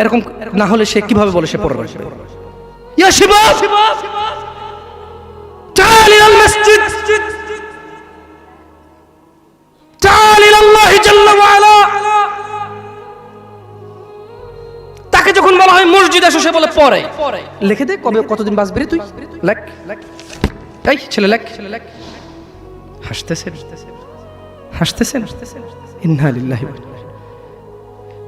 এরকম না হলে সে কিভাবে বলে সে পরে রাখবে ইয়া শিবাব تعال إلى المسجد تعال إلى الله جل وعلا তাকে যখন বলা হয় মসজিদ এসো সে বলে পরে লিখে দে কবে কতদিন বাঁচবি রে তুই লেখ এই ছেলে লেখ হাসতেছেন হাসতেছেন ইন্না লিল্লাহি ওয়া ইন্না ইলাইহি।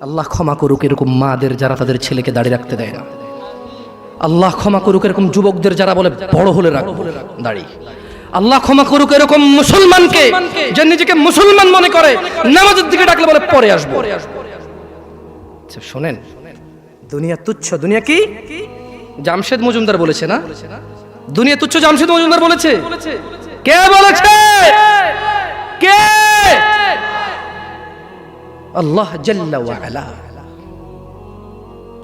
আল্লাহ ক্ষমা করুক এরকম মাদের যারা তাদের ছেলেকে দাঁড়িয়ে রাখতে দেয় না। আল্লাহ ক্ষমা করুক এরকম যুবকদের যারা বলে বড় হলে দাঁড়িয়ে আল্লাহ ক্ষমা করুক এরকম মুসলমানকে যে নিজেকে মুসলমান মনে করে নামাজের দিকে ডাকলে বলে পরে আসব। আচ্ছা, শোনেন দুনিয়া তুচ্ছ দুনিয়া কি? জামশেদ মজুমদার বলেছে না? দুনিয়া তুচ্ছ জামশেদ মজুমদার বলেছে? কে বলেছে? কে? আল্লাহ জাল্লা ওয়া আলা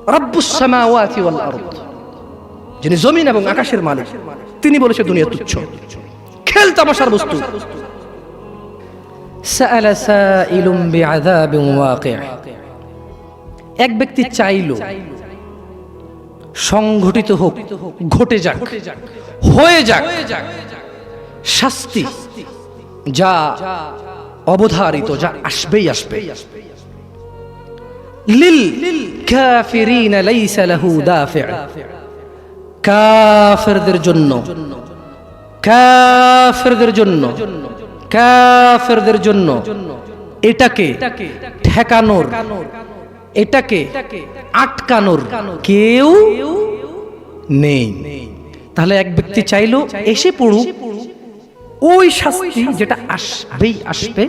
রব্বুস সামাওয়াতি ওয়াল আরদ যিনি জমিন এবং আকাশের মালিক তিনি বলেছে দুনিয়া তুচ্ছ খেল তামাশার বস্তু سأل سائل بعذاب واقع এক ব্যক্তি চাইল সংঘটিত হোক ঘটে যাক হয়ে যাক শাস্তি যা অবধারিত যা আসবেই আসবে লিল কাফিরিন লাইসা লাহু দাফি' কাফেরদের জন্য। কাফেরদের জন্য। কাফেরদের জন্য। এটাকে ঠেকানোর, এটাকে আটকানোর কেউ নেই। তাহলে এক ব্যক্তি চাইলো এসে পড়ুক, ওই শাস্তি যেটা আসবেই আসবে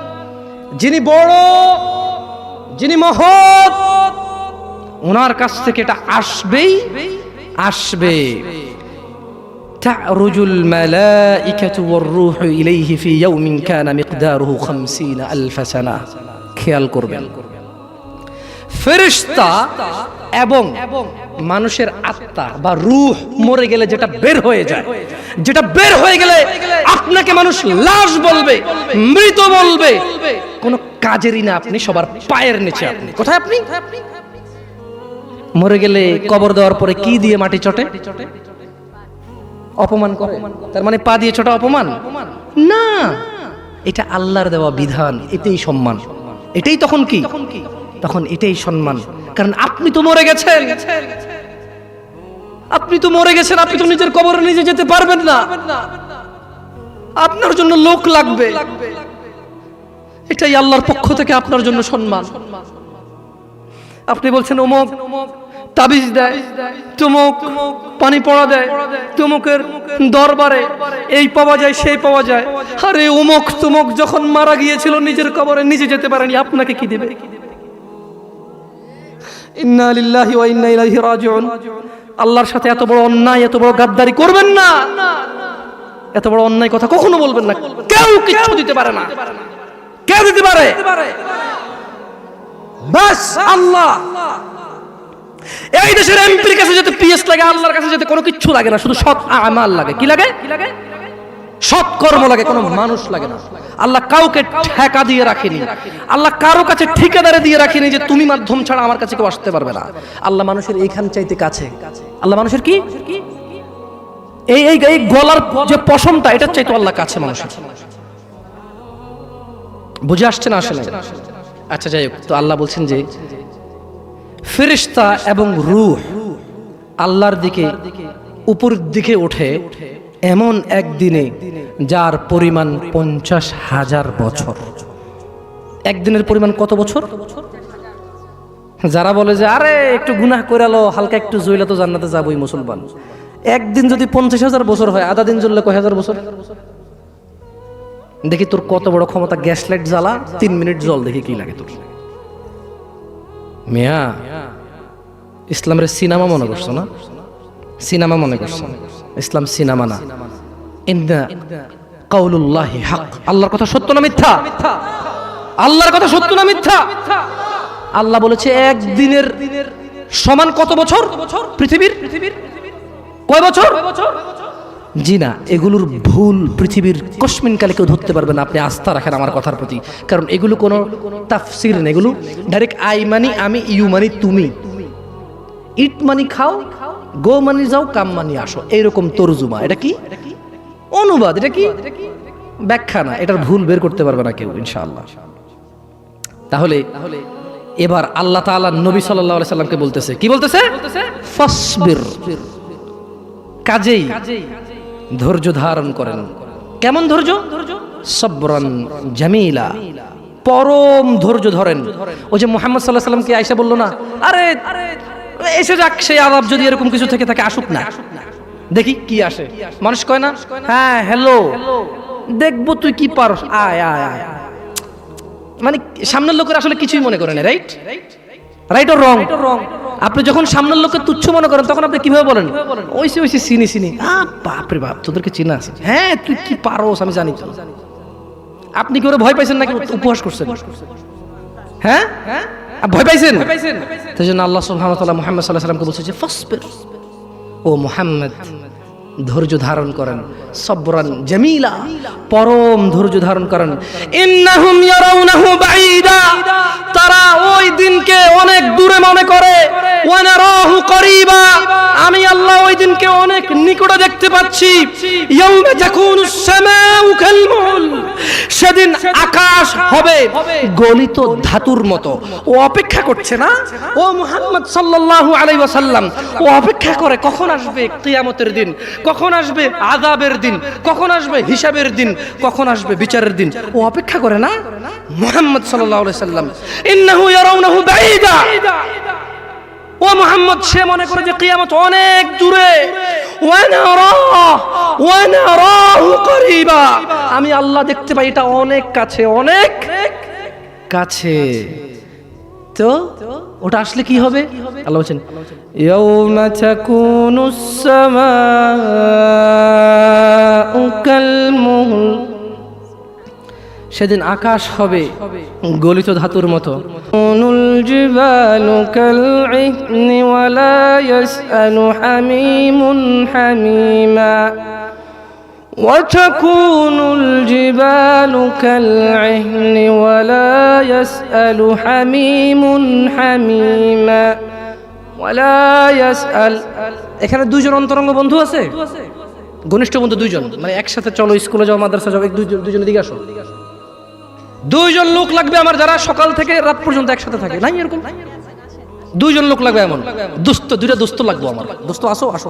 যিনি বড় যিনি মহৎ ওনার কাছ থেকে এটা আসবেই আসবে تعرج الملائكة والروح إليه في يوم كان مقداره خمسين ألف سنة খেয়াল করবেন ফেরিস্তা এবং মানুষের আত্মা বা রুহ মরে গেলে যেটা বের হয়ে যায়। যেটা বের হয়ে গেলে আপনাকে মানুষ লাশ বলবে, মৃত বলবে। কোনো কাজেরই না আপনি, সবার পায়ের নিচে আপনি। কোথায় আপনি? মরে গেলে কবর দেওয়ার পরে কি দিয়ে মাটি চটে? অপমান করে। তার মানে পা দিয়ে ছোটা অপমান? না। এটা আল্লাহর দেওয়া বিধান এটাই সম্মান। এটাই তখন কি? তখন এটাই সম্মান। কারণ আপনি তো মরে গেছেন। আপনি তো মরে গেছেন, আপনি তো নিজের কবরে নিজে যেতে পারবেন না। আপনার জন্য লোক লাগবে। এটাই আল্লাহর পক্ষ থেকে আপনার জন্য সম্মান। আপনি বলছেন, অমুক তাবিজ দেয়, তুমুক পানি পড়া দেয়, তুমুকের দরবারে এই পাওয়া যায়, সেই পাওয়া যায়। আরে, অমুক তুমুক যখন মারা গিয়েছিল, নিজের কবরে নিজে যেতে পারেনি, আপনাকে কি দেবে? ইন্না লিল্লাহি ওয়া ইন্না ইলাইহি রাজিউন। আল্লাহর সাথে এত বড় অন্যায়, এত বড় গাদ্দারি করবেন না। এত বড় অন্যায় কথা কখনো বলবেন না। কেউ কিচ্ছু দিতে পারে না। কেউ দিতে পারে। বাস আল্লাহ। এই দেশের এমপির কাছে যেতে পিএস লাগে, আল্লাহর কাছে যেতে কোনো কিছু লাগে না, শুধু সৎ আমাল লাগে। কি লাগে? সৎ কর্ম লাগে, কোনো মানুষ লাগে না। আল্লাহ কাউকে ঠেকা দিয়ে রাখেনি। আল্লাহ কারও কাছে ঠিকাদারে দিয়ে রাখেনি যে তুমি মাধ্যম ছাড়া আমার কাছে কেউ আসতে পারবে না। আল্লাহ মানুষের এইখান চাইতে কাছে। আল্লাহ মানুষের কি? এই এই এই গলার যে পশমটা, এটার চাইতে আল্লাহ কাছে মানুষের। বুঝে আসছে না আসলে? আচ্ছা যাই হোক, তো আল্লাহ বলছেন যে ফেরিস্তা এবং রূহ আল্লাহর দিকে উপর দিকে ওঠে। এমন একদিনে যার পরিমাণ পঞ্চাশ হাজার বছর। একদিনের পরিমাণ কত বছর? যারা বলে যে, আরে, একটু গুনাহ করে লো হালকা একটু জইলা তো জান্নাতে যাবই মুসলমান। একদিন যদি পঞ্চাশ হাজার বছর হয়, আধা দিন জ্বললে কয় হাজার বছর? দেখি তোর কত বড় ক্ষমতা, গ্যাস লাইট জ্বালা, তিন মিনিট জল, দেখি কি লাগে তোর। মেয়া, ইসলামের সিনেমা মনে করছ না? সিনেমা মনে করছে। ইসলাম সিনেমা না। কাউলুল্লাহি হক। আল্লাহর কথা সত্য না মিথ্যা? আল্লাহর কথা সত্য না মিথ্যা? আল্লাহ বলেছে, একদিনের সমান কত বছর? পৃথিবীর? কয় বছর? জি না, এগুলোর ভুল পৃথিবীর কসমিন কালে কেউ ধরতে পারবে না। আপনি আস্থা রাখেন আমার কথার প্রতি। কারণ এগুলো কোনো তাফসির না। এগুলো ডাইরেক্ট আই মানি আমি ইউ মানি তুমি। ইট মানি খাও। গো মানি যাও, কাম মানি আসো। এইরকম তরজুমা, এটা কি? অনুবাদ, এটা কি? ব্যাখ্যা না, এটার ভুল বের করতে পারবে না কেউ, ইনশাআল্লাহ। তাহলে, এবার আল্লাহ তাআলা নবী সাল্লাল্লাহু আলাইহি সাল্লামকে বলতেছে, কি বলতেছে? ফাসবির। কাজেই ধৈর্য ধারণ করেন। কেমন ধৈর্য? সবরান জামিলা। পরম ধৈর্য ধরেন। ওই যে মোহাম্মদ সাল্লাহ সাল্লামকে আয়সা বলল না, আরে এসে যাক সেই আলাপ যদি এরকম কিছু থেকে থাকে আসুক না। দেখি কি আসে। মানুষ কয় না? হ্যাঁ হ্যালো দেখব তুই কি পারস। আয় আয় আয়। মানে সামনের লোকের আসলে কিছুই মনে করে না রাইট রাইট অর রং আপনি যখন সামনের লোককে তুচ্ছ মনে করেন তখন আপনি কীভাবে বলেন? ওইসে ওইসে চিনি চিনি আ বাপরে বাপ তোদেরকে চিনা আছে। হ্যাঁ তুই কি পারোস আমি জানি তো। আপনি কি ওরা ভয় পাইছেন নাকি? উপহাস করছেন। হ্যাঁ? আ, ভয় পাইছেন? তাই জন্য আল্লাহ সুহামতাল্লাহ মোহাম্মদ সাল্লাহ সাল্লামকে বলছে যে ফাসবির ও মোহাম্মদ ধৈর্য ধারণ করেন সবরান জামিলা পরম ধৈর্য ধারণ করেন। ইন্নাহুম ইয়ারাউনাহু বাঈদা তারা ওই দিনকে অনেক দূরে মনে করে ওয়ানারাহু করিবা আমি আল্লাহ ওই দিনকে অনেক নিকটে দেখতে পাচ্ছি। সেদিন আকাশ হবে গলিত ধাতুর মতো। ও অপেক্ষা করছে না? ও মুহাম্মদ সাল্লাল্লাহু আলাইহি ও অপেক্ষা করে কখন আসবে কিয়ামতের দিন? কখন আসবে আযাবের দিন? কখন আসবে হিসাবের দিন? কখন আসবে বিচারের দিন? ও অপেক্ষা করে না? মুহাম্মদ সাল্লাল্লাহু আলাইহি ইন্নাহু ইয়ারাউনাহু বাঈদা। ও মোহাম্মদ, সে মনে করে যে কিয়ামত অনেক দূরে। আমি আল্লাহ দেখতে পাই, এটা অনেক কাছে অনেক কাছে। তো ওটা আসলে কি হবে? আল্লাহ বলছেন, ইয়াউমা তাকুনুস সামাউ সেদিন আকাশ হবে গলিত ধাতুর মতো নুল জিবালু কালইহন ওয়ালা ইয়াসআলু হামিমুন হামিমা وتكون الجبال كالعهن ولا يسأل حميم حميما ওয়ালা ইয়াসআল এখানে দুইজন অন্তরঙ্গ বন্ধু আছে ঘনিষ্ঠ বন্ধু দুইজন মানে একসাথে চলো স্কুলে যাও মাদ্রাসা যাও এক দুইজন দুইজনের দিকে আসো দুইজন লোক লাগবে আমার যারা সকাল থেকে রাত পর্যন্ত একসাথে থাকে। নাই এরকম? দুইজন লোক লাগবে এমন? দুস্থ দুইটা দুস্থ লাগবে আমার। দোস্ত আসো আসো।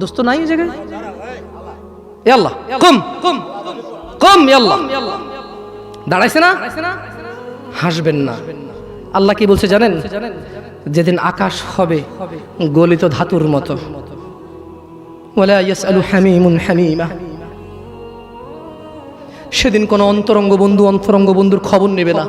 দোস্ত নাই জায়গায়? কম কম কম দাঁড়াইছে না? হাসবেন না। আল্লাহ কি বলছে জানেন? যেদিন আকাশ হবে, গলিত ধাতুর মতো। ওয়ালা ইয়াসআলু হামিমুন হামিমা। সেদিন কোনো অন্তরঙ্গ বন্ধু অন্তরঙ্গ বন্ধুর খবর নেবে না।